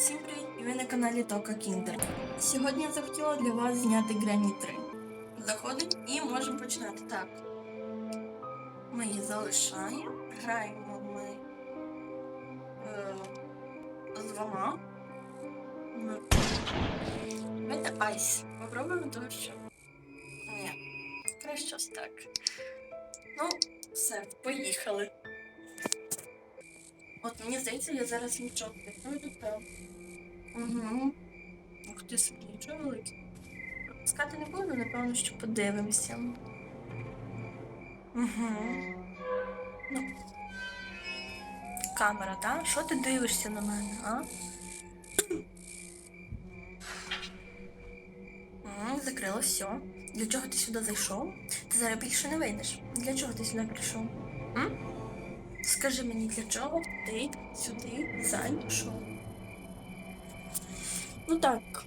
Всім привіт! І ви на каналі Тока Кіндер. Сьогодні я захотіла для вас зняти Грані 3. Заходимо і можемо починати. Так. Ми її залишаємо. Граємо ми е, з двома. Ми... Давайте айс. Попробуємо тому що. Ні. Краще ось так. Ну, все, поїхали. От мені здається, я зараз нічого не пройду прям. Угу. Ух ти собі, нічого велике. Пропускати не буду, напевно, що подивимося. Угу. Ну. Камера, так? Що ти дивишся на мене, а? Закрило все. Для чого ти сюди зайшов? Ти зараз більше не вийдеш. Для чого ти сюди прийшов? М? Скажи мені, для чого ти сюди зайшов? Ну так,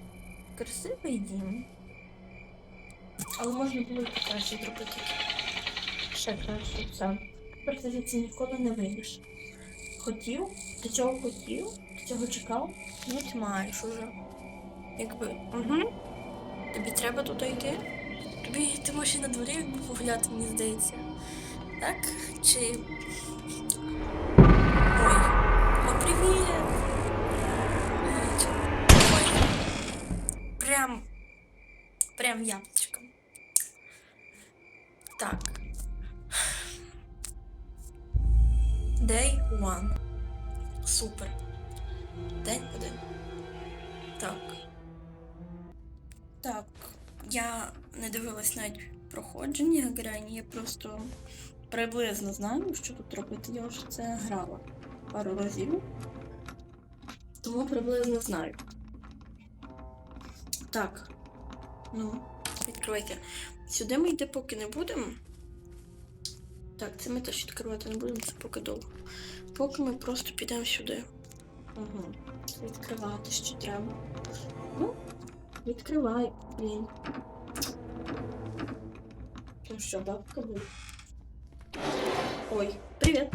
красивий дім. Але можна було і краще зробити. Ще краще все. Тепер ти звідси ніколи не вийдеш. Хотів, ти цього хотів, ти цього чекав, ну маєш уже. Якби. Угу. Тобі треба туди йти? Тобі ти можеш і на дворі погуляти, мені здається. Так? Чи Прям, прям яблочком. Так. Day one. Супер. День один. Так. Так. Я не дивилась навіть проходження грані, я просто приблизно знаю, що тут робити. Я вже це грала пару разів. Тому приблизно знаю. Так. Ну, відкривайте. Сюди ми йти поки не будемо. Так, це ми теж відкривати не будемо, це поки довго. Поки ми просто підемо сюди. Угу. Відкривати ще треба. Ну, відкривай, блін. Ну що, бабка буде? Ой, привет.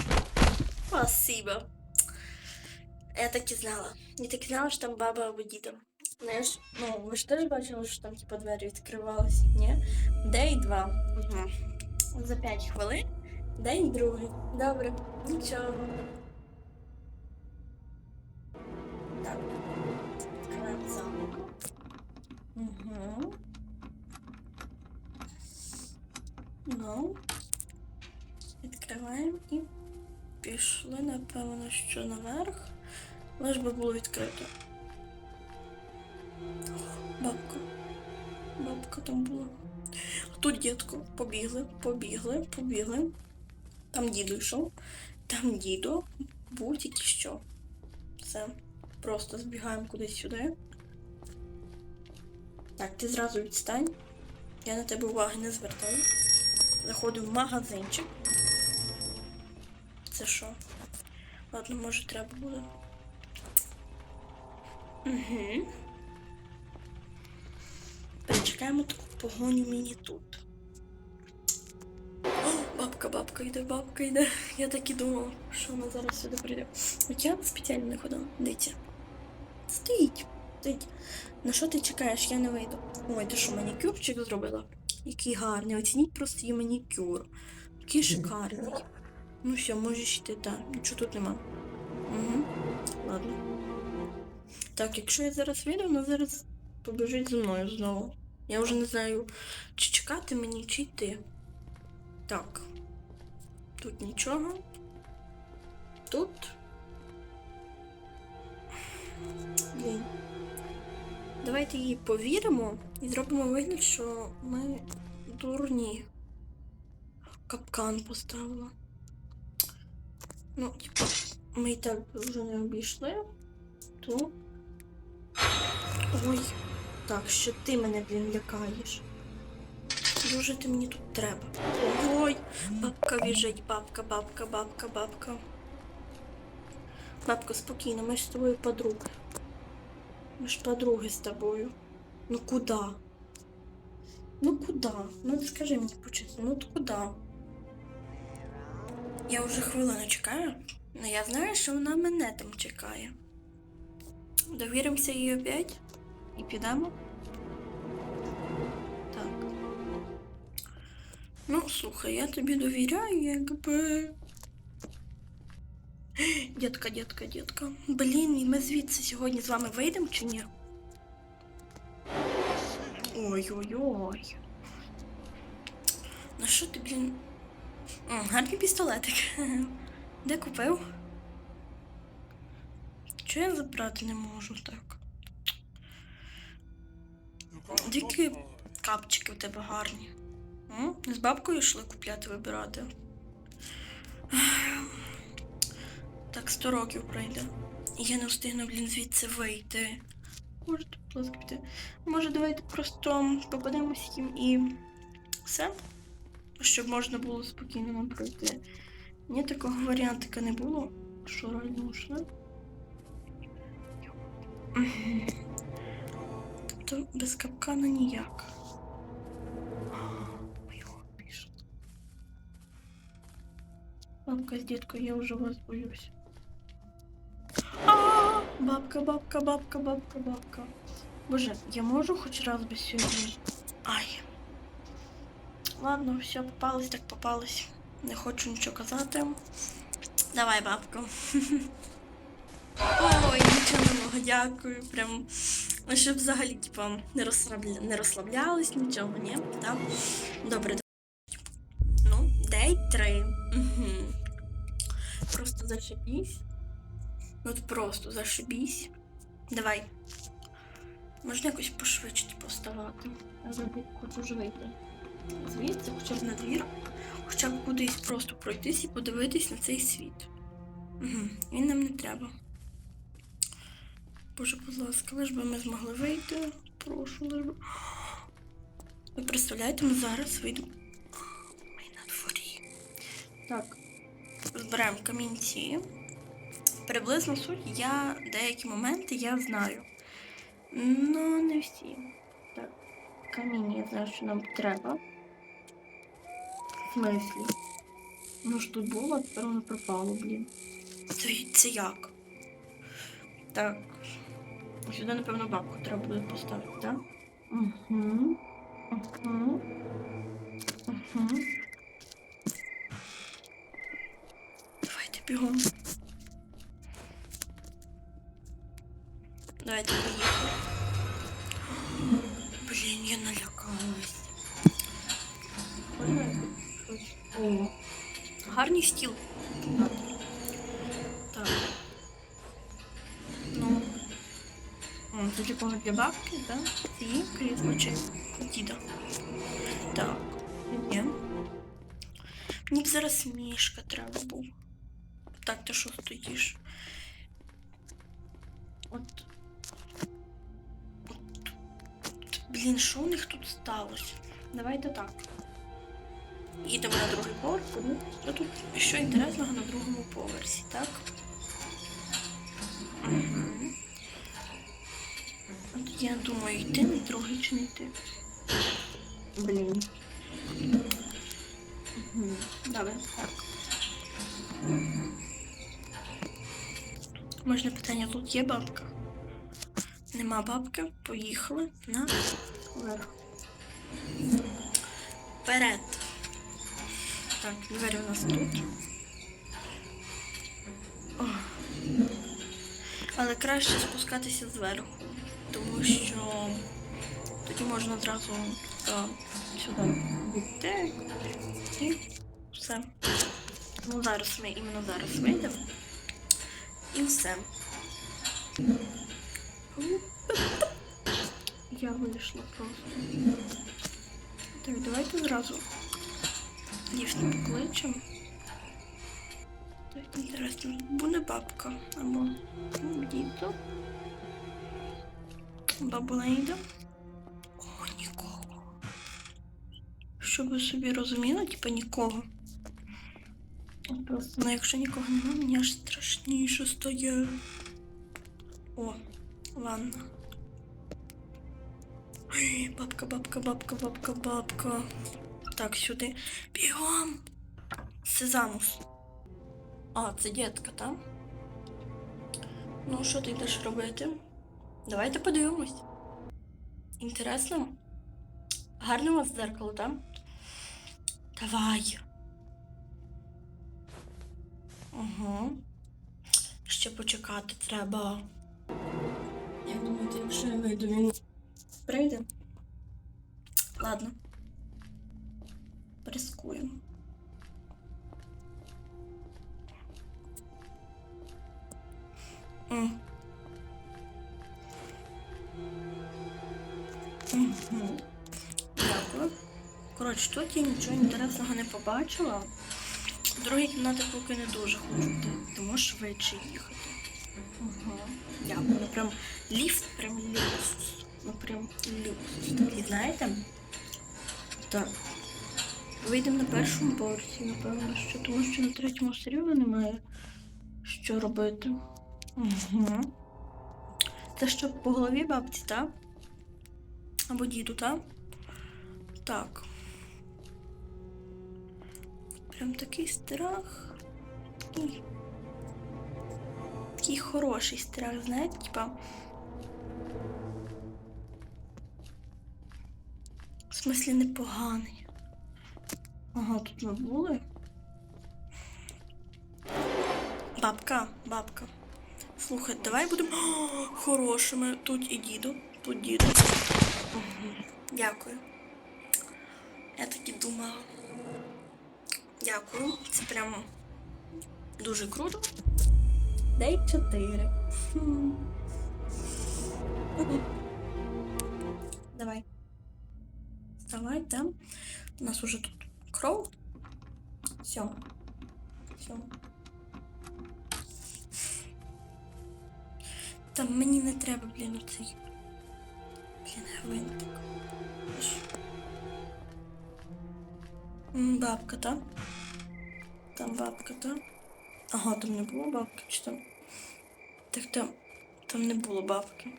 Спасибо. Я так і знала. Я так і знала, що там баба або Знаєш, ну, ви ж теж бачили, що там типа двері відкривалися, ні? День два. Угу. За 5 хвилин. День другий. Добре, нічого. Так. Відкриваємо замок. Угу. Ну. Відкриваємо і пішли, напевно, що наверх. Лиш би було відкрито. Бабка. Бабка там була. Тут дідко. Побігли, побігли, побігли. Там діду йшов. Там дідо тільки що. Все. Просто збігаємо кудись сюди. Так, ти зразу відстань. Я на тебе уваги не звертаю. Заходимо в магазинчик. Це що? Ладно, може треба буде. Угу. Перечекаємо таку погоню мені тут. О, бабка, бабка йде, бабка йде. Я так і думала, що вона зараз сюди прийде. От я спеціально не ходила. Дивіться. Стоїть, стоїть. На що ти чекаєш? Я не вийду. Ой, ти що, манікюрчик зробила? Який гарний. Оцініть просто її манікюр. Який шикарний. Ну все, можеш йти, так. Нічого тут нема. Угу. Ладно. Так, якщо я зараз вийду, вона зараз побіжить за мною знову. Я вже не знаю, чи чекати мені, чи йти. Так. Тут нічого. Тут. Блін. Давайте їй повіримо і зробимо вигляд, що ми дурні. Капкан поставила. Ну, типа, ми і так вже не обійшли. То. Ой. Так, що ти мене, блін, лякаєш. Дуже ти мені тут треба. Ой, бабка біжить, бабка, бабка, бабка, бабка. Бабка, спокійно, ми ж з тобою подруги. Ми ж подруги з тобою. Ну куди? Ну куди? Ну скажи мені почесно, ну куди? Я вже хвилину чекаю, але я знаю, що вона мене там чекає. Довіримося їй опять і підемо. Так. Ну, слухай, я тобі довіряю, якби. Дітка, дітка, дітка. Блін, і ми звідси сьогодні з вами вийдемо чи ні? Ой-ой-ой. На що ти, блін? О, гарний пістолетик. Де купив? Чого я забрати не можу так? Дикі капчики в тебе гарні. М? З бабкою йшли купляти вибирати. Так, 100 років пройде. Я не встигну, блін, звідси вийти. Можете, будь піти. Може, давайте просто попадемось їм і все. Щоб можна було спокійно нам пройти. Ні, такого варіантика не було. Що реально йшли? Тобто без капкана ніяк. Бабка з діткою, я вже вас боюсь. Бабка, бабка, бабка, бабка, бабка. Боже, я можу хоч раз би сьогодні. Ай. Ладно, все, попалось, так попалось. Не хочу нічого казати. Давай, бабка. Ой, нічого нового, дякую. Прям, щоб взагалі, типа, не, розслабля... не розслаблялись, нічого, ні? Так? Добре. Ну, дей три. Угу. Просто зашибісь. От просто зашибісь. Давай. Можна якось пошвидше поставати. Я хочу вже вийти. Звідси, хоча б на двір, хоча б кудись просто пройтись і подивитись на цей світ. Угу. Він нам не треба. Боже, будь ласка, лиш би ми змогли вийти. Прошу, лиш би. Ви представляєте, ми зараз вийдемо. Ми на дворі. Так, збираємо камінці. Приблизно суть я деякі моменти я знаю. Ну, не всі. Так, камінь я знаю, що нам треба. В смислі? Ну ж тут було, а тепер воно пропало, блін. Це, це як? Так. Сюди, напевно, бабку треба буде поставити, так? Угу. Угу. Угу. Давайте бігом. Давайте поїхали. Блін, я налякалась. Гарний стіл. Так. Ну. Це для бабки, да? Ці крісло чи діда. Так. Є. Мені зараз мішка треба був. Так, ти що стоїш? От. От. Блін, що у них тут сталося? Давайте так. Їдемо на другий поверх, тому що тут що інтересного на другому поверсі, так? Угу. Я думаю, йти на другий чи не йти. Блін. Угу. Добре, так. Можна питання, тут є бабка? Нема бабки, поїхали на верх. Вперед. Так, двері у нас тут. О. Але краще спускатися зверху, тому що тоді можна одразу та, сюди йти і все. Ну зараз ми іменно зараз вийдемо. І все. Я вийшла просто. Так, давайте зразу ліфт покличемо. Інтересно, буде бабка або дідо. Бабу. О, нікого. Щоб ви собі розуміли, типа нікого. Просто, ну якщо нікого немає, мені аж страшніше стає. О, ванна. Ой, Бабка, бабка, бабка, бабка, бабка. Так, сюди. Бігом. Сезамус. А, це дітка, так? Ну, що ти йдеш робити? Давайте подивимось. Інтересно? Гарне у вас дзеркало, так? Давай. Угу. Ще почекати треба. Як думаєте, якщо я вийду, він прийде? Ладно. Рискуємо. М. Коротше, тут я нічого інтересного не побачила. Другі кімнати поки не дуже хочу йти, тому швидше їхати. Угу. Дякую. Ну прям ліфт, прям люкс. Ну прям люкс. Такий, знаєте? Так. Вийдемо на першому поверсі, напевно, що тому що на третьому все рівно немає що робити. Угу. Це що по голові бабці, так? Або діду, так? Так. Прям такий страх. Такий, такий хороший страх, знаєте, типа. В смислі непоганий. Ага, тут ми були. Бабка, бабка. Слухай, давай будемо хорошими. Тут і діду, тут діду. Угу. Дякую. Я так і думала. Дякую. Це прямо дуже круто. Дай чотири. Хм. Давай. Вставай, там. У нас уже тут кров. Все. Все. Там мені не треба, блін, оцей. Блін, гвинтик. Аж. М, Бабка, так? Там бабка, так? Ага, там не було бабки, чи там? Так там, там не було бабки.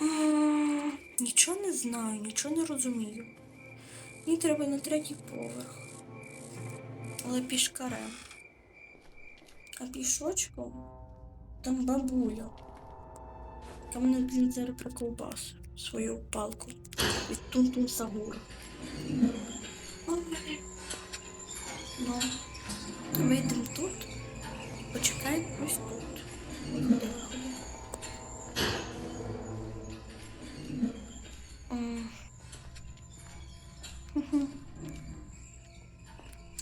М, Нічого не знаю, нічого не розумію. Мені треба на третій поверх. Але пішкарем. А пішочком там бабуля. Та мене, блін, зараз про ковбасу. Свою палку. Від тун-тун Ну, вийдемо тут. Почекай ось тут.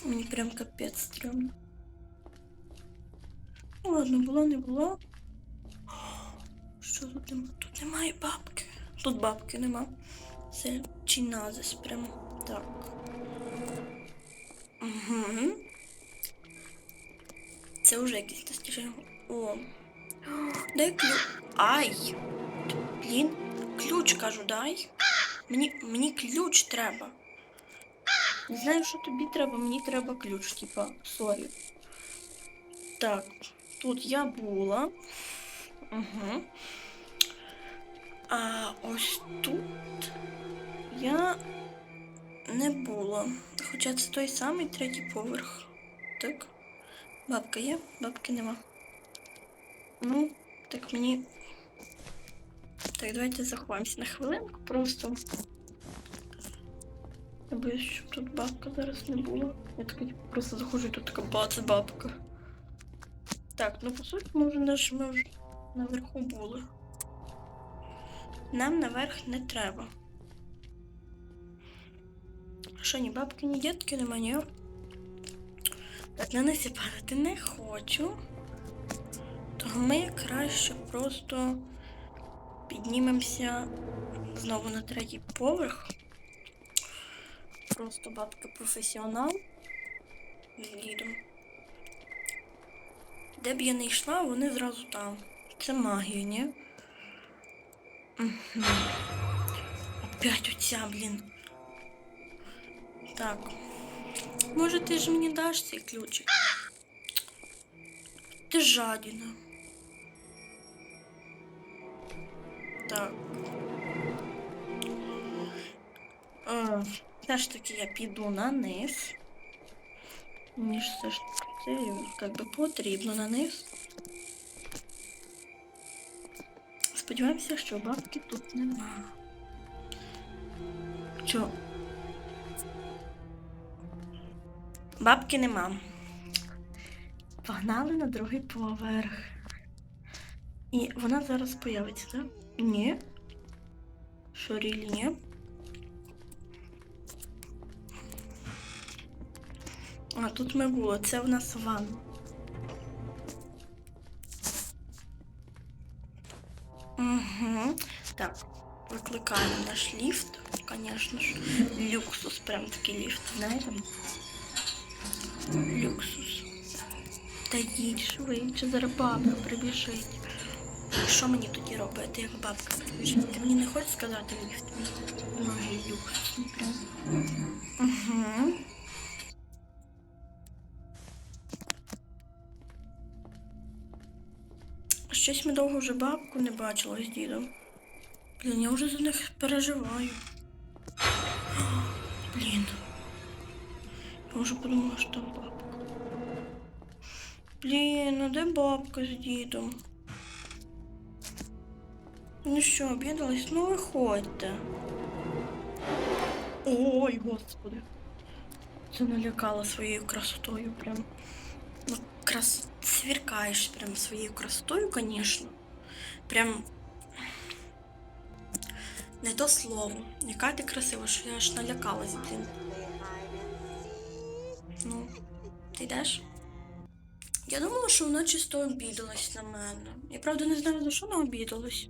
Мені прям капець стрьомно. Ну, ладно, була, не була. Що тут нема? Тут немає бабки. Тут бабки нема. Це чиназис прямо. Так. Угу. Це вже якісь достіження. О. Дай ключ. Ай! Блін, ключ кажу, дай. Мені, мені ключ треба. Не знаю, що тобі треба, мені треба ключ, типа, сорі. Так, тут я була. Угу. А ось тут я не була. Хоча це той самий третій поверх. Так. Бабка є, бабки нема. Ну, так мені. Так, давайте заховаємося на хвилинку просто. Я боюсь, щоб тут бабка зараз не була. Я типу, просто заходжу тут така бац, бабка. Так, ну по суті, ми вже наш ми вже наверху були. Нам наверх не треба. Що, ні бабки, ні дітки нема, ні? Так, на них падати не хочу. Того ми краще просто піднімемося знову на третій поверх. Просто бабка професіонал. З. Де б я не йшла, вони зразу там. Це магія, ні? Опять оця, блін. Так. Може, ти ж мені даш цей ключик? Ти жадіна. Так. Е, Все ж таки я піду на низ. Мені ж все ж це як би потрібно на низ. Сподіваємося, що бабки тут нема. Чо? Бабки нема. Погнали на другий поверх. І вона зараз появиться, так? Ні. Що ні? А, тут ми були. Це в нас ванна. Угу. Так, викликаємо наш ліфт. Звісно ж. Люксус, прям такий ліфт, знаєте? Люксус. Та їдь швидше, зараз бабка прибіжить. Що мені тоді робити, як бабка прибіжить? Ти мені не хочеш сказати ліфт? Ноги люксусні прям. Угу. Щось ми довго вже бабку не бачила з дідом. Блін, я вже за них переживаю. Я вже подумала, що там бабка. Блін, а де бабка з дідом? Ну що, обідались? Ну виходьте. Ой, господи. Це налякала своєю красотою прям. Ну, крас... сверкаєш прям своєю красотою, конечно. Прям. Не то слово. Яка ти красива, що я аж налякалась, блін. Ти йдеш? Я думала, що вона чисто обідалась на мене. Я правда не знаю, за що вона обідалась.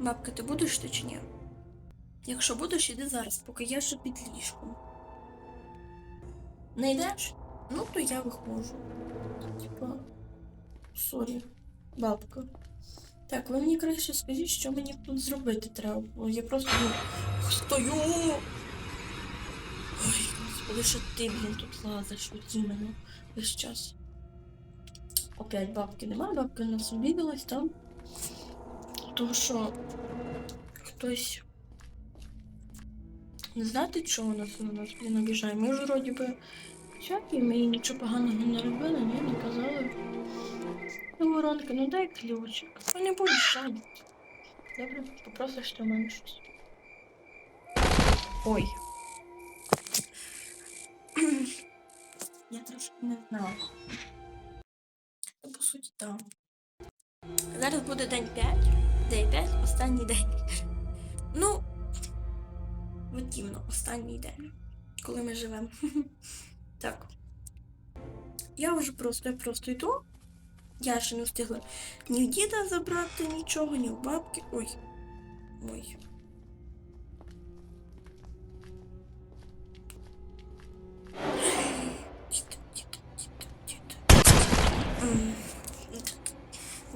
Бабка, ти будеш ти чи ні? Якщо будеш, іди зараз, поки я ще під ліжком. Не йдеш? Ну, то я виходжу. Типа. Сорі, бабка. Так, ви мені краще скажіть, що мені тут зробити треба. Я просто ну, стою. Господи, що ти, блін, тут лазиш от іменно весь час. Опять бабки немає, бабка у нас обідалась там. Тому що хтось. Не знаєте, у нас на нас блін обіжає? Ми ж вроді би чаті, ми їй нічого поганого не робили, ні, не казали. Ну, Воронка, ну дай ключик. Ну не будеш шанити. Добре, попросиш ти у мене щось. Ой. Не знала. Ну, по суті, так. Зараз буде день 5. День 5, останній день. Ну, от останній день, коли ми живемо. Так. Я вже просто, я просто йду. Я ще не встигла ні діда забрати нічого, ні в бабки. Ой. Ой.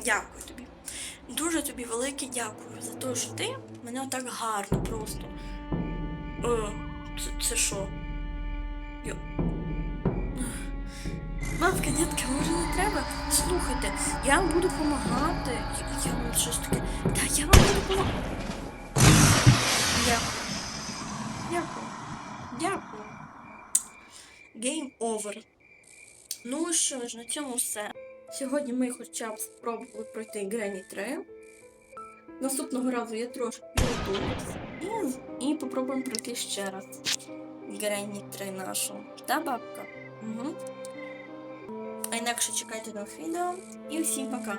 Дякую тобі. Дуже тобі велике дякую за те, що ти мене так гарно просто. Е, це, це що? Йо. Бабка, дітки, може не треба? Слухайте, я вам буду допомагати. Я, я вам щось таке. Та я вам буду допомагати. Дякую. Дякую. Дякую. Game over. Ну що ж, на цьому все. Сьогодні ми хоча б спробували пройти Granny 3. Наступного разу я трошки підготуюсь і, і попробуємо пройти ще раз. Granny 3 нашу. Та бабка? Угу. А інакше чекайте нових відео. І всім пока!